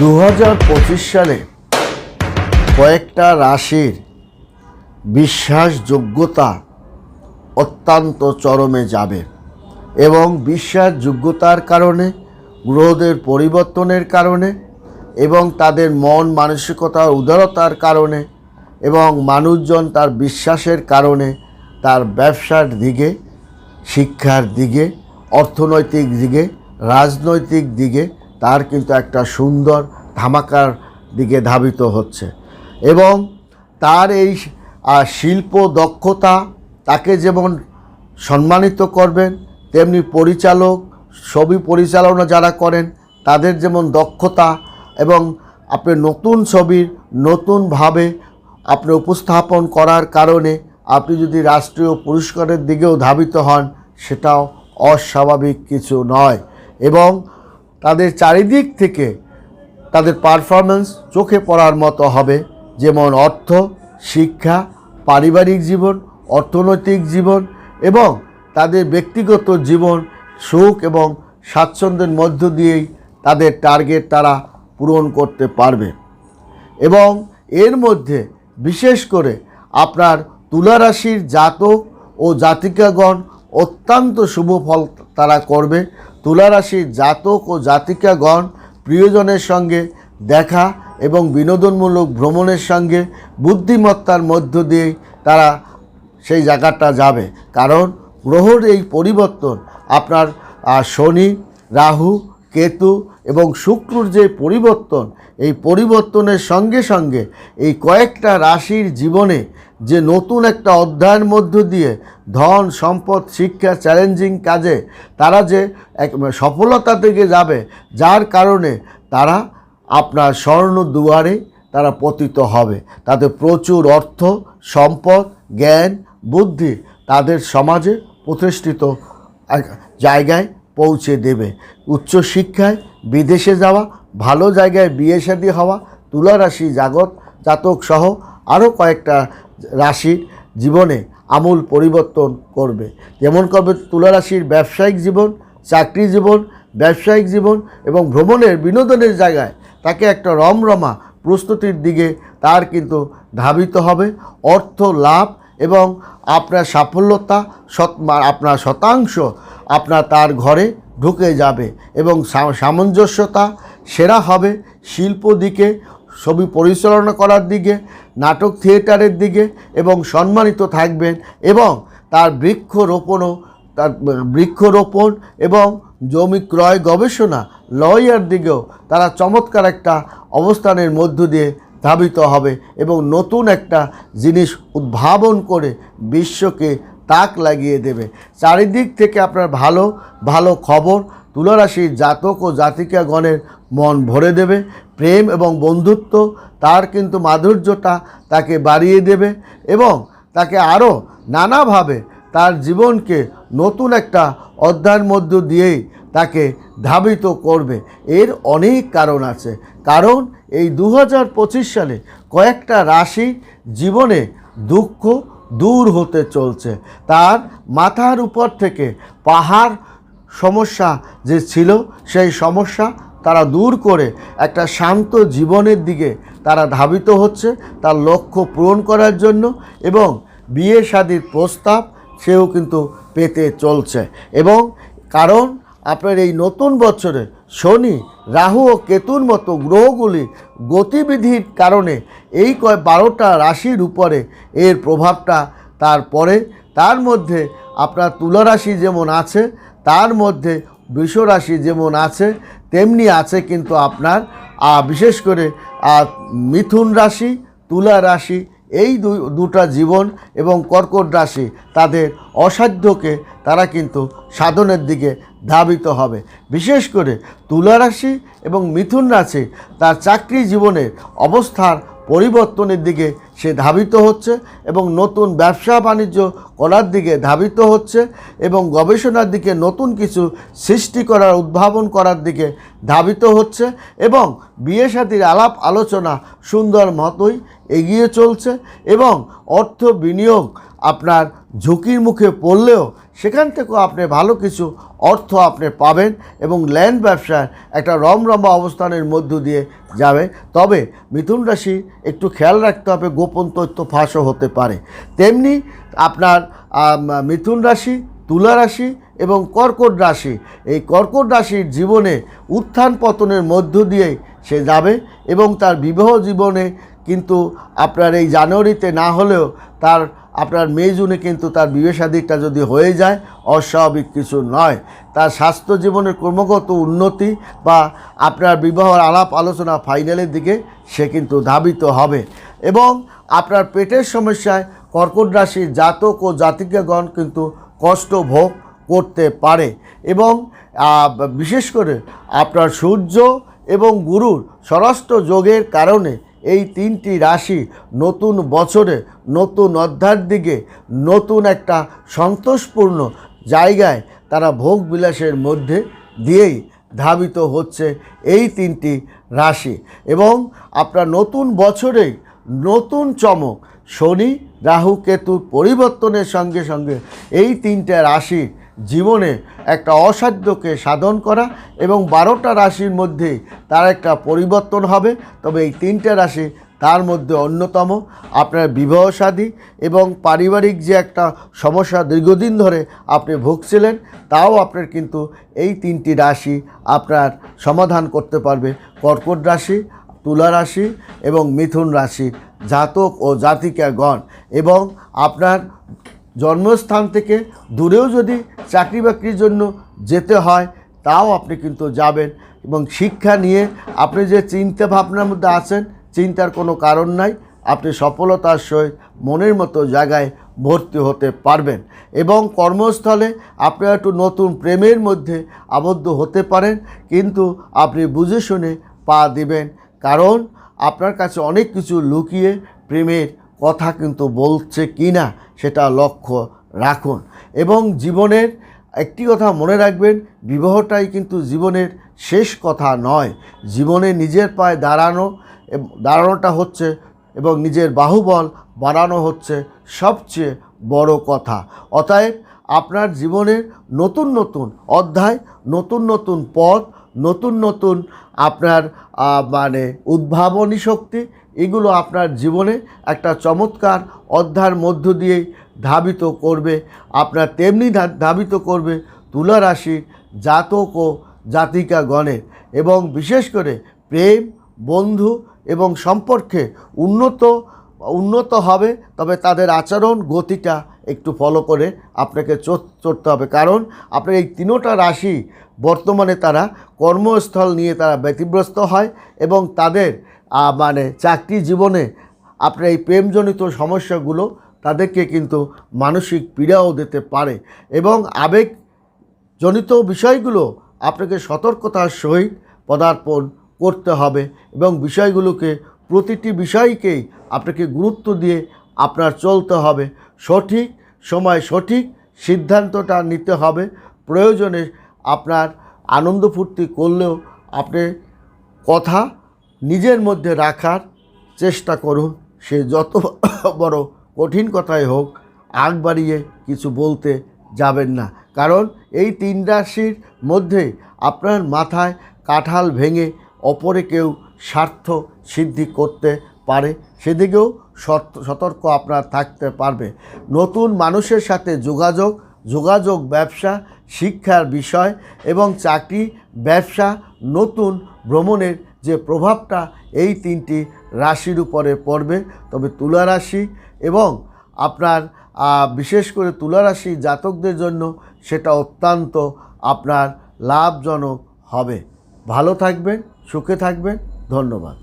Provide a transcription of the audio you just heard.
দু হাজার পঁচিশ সালে কয়েকটা রাশির বিশ্বাসযোগ্যতা অত্যন্ত চরমে যাবে এবং বিশ্বাসযোগ্যতার কারণে, গ্রহদের পরিবর্তনের কারণে এবং তাদের মন মানসিকতার উদারতার কারণে এবং মানুষজন তার বিশ্বাসের কারণে তার ব্যবসার দিকে, শিক্ষার দিকে, অর্থনৈতিক দিকে, রাজনৈতিক দিকে তার কিন্তু একটা সুন্দর ধামাকার দিকে ধাবিত হচ্ছে। এবং তার এই শিল্প দক্ষতা তাকে যেমন সম্মানিত করবেন, তেমনি পরিচালক, ছবি পরিচালনা যারা করেন, তাদের যেমন দক্ষতা এবং আপনি নতুন ছবির নতুনভাবে আপনি উপস্থাপন করার কারণে আপনি যদি রাষ্ট্রীয় পুরস্কারের দিকেও ধাবিত হন, সেটাও অস্বাভাবিক কিছু নয়। এবং তাদের চারিদিক থেকে তাদের পারফরমেন্স চোখে পড়ার মতো হবে। যেমন অর্থ, শিক্ষা, পারিবারিক জীবন, অর্থনৈতিক জীবন এবং তাদের ব্যক্তিগত জীবন, সুখ এবং স্বাচ্ছন্দ্যের মধ্য দিয়েই তাদের টার্গেট তারা পূরণ করতে পারবে। এবং এর মধ্যে বিশেষ করে আপনার তুলারাশির জাতক ও জাতিকাগণ অত্যন্ত শুভ ফল তারা করবে। তুলারাশির জাতক ও জাতিকাগণ প্রিয়জনের সঙ্গে দেখা এবং বিনোদনমূলক ভ্রমণের সঙ্গে বুদ্ধিমত্তার মধ্য দিয়ে তারা সেই জায়গাটা যাবে। কারণ গ্রহর এই পরিবর্তন আপনার শনি, রাহু, কেতু এবং শুক্রর যে পরিবর্তন, এই পরিবর্তনের সঙ্গে সঙ্গে এই কয়েকটা রাশির জীবনে যে নতুন একটা অধ্যায়ের মধ্য দিয়ে ধন, সম্পদ, শিক্ষা চ্যালেঞ্জিং কাজে তারা যে এক সফলতা থেকে যাবে, যার কারণে তারা আপনার স্বর্ণ দুয়ারে তারা পতিত হবে। তাতে প্রচুর অর্থ, সম্পদ, জ্ঞান, বুদ্ধি তাদের সমাজে প্রতিষ্ঠিত জায়গায় পৌঁছে দেবে। উচ্চশিক্ষায় বিদেশে যাওয়া, ভালো জায়গায় বিয়ে শাদী হওয়া তুলা রাশি জাগত, জাতক সহ আরও কয়েকটা রাশির জীবনে আমূল পরিবর্তন করবে। যেমন করবে তুলা রাশির ব্যবসায়িক জীবন, চাকরি জীবন, ব্যবসায়িক জীবন এবং ভ্রমণের বিনোদনের জায়গায় তাকে একটা রমরমা প্রস্তুতির দিকে তার কিন্তু ধাবিত হবে। অর্থ লাভ এবং আপনার সাফল্যতা আপনার শতাংশ আপনার তার ঘরে ঢুকে যাবে এবং সামঞ্জস্যতা সেরা হবে শিল্প দিকে ছবি পরিচালনা করার দিকে, নাটক থিয়েটারের দিকে এবং সম্মানিত থাকবেন এবং তার বৃক্ষরোপণও, তার বৃক্ষরোপণ এবং জমি ক্রয় গবেষণা লয়ার দিকেও তারা চমৎকার একটা অবস্থানের মধ্য দিয়ে ধাবিত হবে এবং নতুন একটা জিনিস উদ্ভাবন করে বিশ্বকে তাক লাগিয়ে দেবে। চারিদিক থেকে আপনার ভালো ভালো খবর, তুলারাশির জাতক ও জাতিকাগণের মন ভরে দেবে। প্রেম এবং বন্ধুত্ব, তার কিন্তু মাধুর্যটা তাকে বাড়িয়ে দেবে এবং তাকে আরও নানাভাবে তার জীবনকে নতুন একটা অধ্যায়ের মধ্য দিয়েই তাকে ধাবিত করবে। এর অনেক কারণ আছে। কারণ এই দু হাজার পঁচিশ সালে কয়েকটা রাশি জীবনে দুঃখ দূর হতে চলছে। তার মাথার উপর থেকে পাহাড় সমস্যা যে ছিল, সেই সমস্যা তারা দূর করে একটা শান্ত জীবনের দিকে তারা ধাবিত হচ্ছে তার লক্ষ্য পূরণ করার জন্য এবং বিয়ে শাদির প্রস্তাব সেও কিন্তু পেতে চলছে। এবং কারণ আপনার এই নতুন বছরে শনি, রাহু ও কেতুর মতো গ্রহগুলি গতিবিধির কারণে এই কয় বারোটা রাশির উপরে এর প্রভাবটা তারপরে তার মধ্যে আপনার তুলা রাশি যেমন আছে, তার মধ্যে বৃষ রাশি যেমন আছে তেমনি আছে কিন্তু আপনার বিশেষ করে মিথুন রাশি, তুলা রাশি, এই দুটা জীবন এবং কর্কট রাশি তাদের অসাধ্যকে তারা কিন্তু সাধনের দিকে ধাবিত হবে। বিশেষ করে তুলা রাশি এবং মিথুন রাশি তার চাকরি জীবনের অবস্থার পরিবর্তনের দিকে সে ধাবিত হচ্ছে এবং নতুন ব্যবসা বাণিজ্য করার দিকে ধাবিত হচ্ছে এবং গবেষণার দিকে নতুন কিছু সৃষ্টি করার, উদ্ভাবন করার দিকে ধাবিত হচ্ছে এবং বিয়ে সাথীর আলাপ আলোচনা সুন্দর মতোই এগিয়ে চলছে এবং অর্থ বিনিয়োগ আপনার ঝুঁকির মুখে পড়লেও সেখান থেকেও আপনি ভালো কিছু অর্থ আপনি পাবেন এবং ল্যান্ড ব্যবসার একটা রমরমা অবস্থানের মধ্য দিয়ে যাবে তবে মিথুন রাশি একটু খেয়াল রাখতে হবে, গোপন তথ্য ফাঁসও হতে পারে। তেমনি আপনার মিথুন রাশি, তুলা রাশি এবং কর্কট রাশি, এই কর্কট রাশির জীবনে উত্থান পতনের মধ্য দিয়েই সে যাবে এবং তার বিবাহ জীবনে কিন্তু আপনার এই জানুয়ারিতে না হলেও তার আপনার মে জুনে কিন্তু তার বিবেশাদিকটা যদি হয়ে যায়, অস্বাভাবিক কিছু নয়। তার স্বাস্থ্য জীবনের ক্রমাগত উন্নতি বা আপনার বিবাহর আলাপ আলোচনা ফাইনালের দিকে সে কিন্তু ধাবিত হবে। এবং আপনার পেটের সমস্যায় কর্কট রাশির জাতক ও জাতিকাগণ কিন্তু কষ্ট ভোগ করতে পারে। এবং বিশেষ করে আপনার সূর্য এবং গুরুর স্বরাষ্ট্র যোগের কারণে এই তিনটি রাশি নতুন বছরে, নতুন অধ্যায়ের দিকে, নতুন একটা সন্তোষপূর্ণ জায়গায় তারা ভোগ বিলাসের মধ্যে দিয়েই ধাবিত হচ্ছে এই তিনটি রাশি। এবং আপনার নতুন বছরেই নতুন চমক, শনি, রাহু কেতুর পরিবর্তনের সঙ্গে সঙ্গে এই তিনটে রাশির জীবনে একটা অসাধ্যকে সাধন করা এবং বারোটা রাশির মধ্যে তার একটা পরিবর্তন হবে। তবে এই তিনটে রাশি তার মধ্যে অন্যতম। আপনার বিবাহ সাদী এবং পারিবারিক যে একটা সমস্যা দীর্ঘদিন ধরে আপনি ভুগছিলেন, তাও আপনার কিন্তু এই তিনটি রাশি আপনার সমাধান করতে পারবে। কর্কট রাশি, তুলা রাশি এবং মিথুন রাশি, জাতক ও জাতিকাগণ এবং আপনার জন্মস্থান থেকে দূরেও যদি চাকরি বাকরির জন্য যেতে হয়, তাও আপনি কিন্তু যাবেন এবং শিক্ষা নিয়ে আপনি যে চিন্তা ভাবনার মধ্যে আছেন, চিন্তার কোনো কারণ নাই, আপনি সফলতার সহিত মনের মতো জায়গায় ভর্তি হতে পারবেন এবং কর্মস্থলে আপনি একটু নতুন প্রেমের মধ্যে আবদ্ধ হতে পারেন, কিন্তু আপনি বুঝে শুনে পা দিবেন। কারণ আপনার কাছে অনেক কিছু লুকিয়ে প্রেমের কথা কিন্তু বলছে কি না সেটা লক্ষ্য রাখুন। এবং জীবনের একটি কথা মনে রাখবেন, বিবাহটাই কিন্তু জীবনের শেষ কথা নয়। জীবনে নিজের পায়ে দাঁড়ানো দাঁড়ানোটা হচ্ছে এবং নিজের বাহুবল বাড়ানো হচ্ছে সবচেয়ে বড় কথা। অতএব আপনার জীবনের নতুন নতুন অধ্যায়, নতুন নতুন পথ, নতুন নতুন আপনার মানে উদ্ভাবনী শক্তি এগুলো আপনার জীবনে একটা চমৎকার অধ্যায়ের মধ্য দিয়েই ধাবিত করবে। আপনার তেমনি ধাবিত করবে তুলা রাশির জাতক ও জাতিকাগণের এবং বিশেষ করে প্রেম, বন্ধু এবং সম্পর্কে উন্নত উন্নত হবে, তবে তাদের আচরণ, গতিটা একটু ফলো করে আপনাকে চড়তে হবে। কারণ আপনার এই তিনোটা রাশি বর্তমানে তারা কর্মস্থল নিয়ে তারা ব্যতিব্যস্ত হয় এবং তাদের মানে চাকরি জীবনে আপনার এই প্রেমজনিত সমস্যাগুলো তাদেরকে কিন্তু মানসিক পীড়াও দিতে পারে এবং আবেগ জনিত বিষয়গুলো আপনাকে সতর্কতার সহিত পদার্পণ করতে হবে এবং বিষয়গুলোকে প্রতিটি বিষয়কেই আপনাকে গুরুত্ব দিয়ে আপনার চলতে হবে। সঠিক সময় সঠিক সিদ্ধান্তটা নিতে হবে। প্রয়োজনে আপনার আনন্দ ফুর্তি করলেও আপনি কথা নিজের মধ্যে রাখার চেষ্টা করুন। সে যত বড় কঠিন কথাই হোক, আগ বাড়িয়ে কিছু বলতে যাবেন না। কারণ এই তিন রাশির মধ্যে আপনার মাথায় কাঁঠাল ভেঙে অপরে কেউ স্বার্থ সিদ্ধি করতে পারে। সেদিকেও সত- সতর্ক আপনার থাকতে পারবে। নতুন মানুষের সাথে যোগাযোগ যোগাযোগ ব্যবসা, শিক্ষার বিষয় এবং চাকরি ব্যবসা নতুন ভ্রমণের যে প্রভাবটা এই তিনটি রাশির উপরে পড়বে, তবে তুলা রাশি এবং আপনার বিশেষ করে তুলা রাশি জাতকদের জন্য সেটা অত্যন্ত আপনার লাভজনক হবে। ভালো থাকবেন, সুখে থাকবেন, ধন্যবাদ।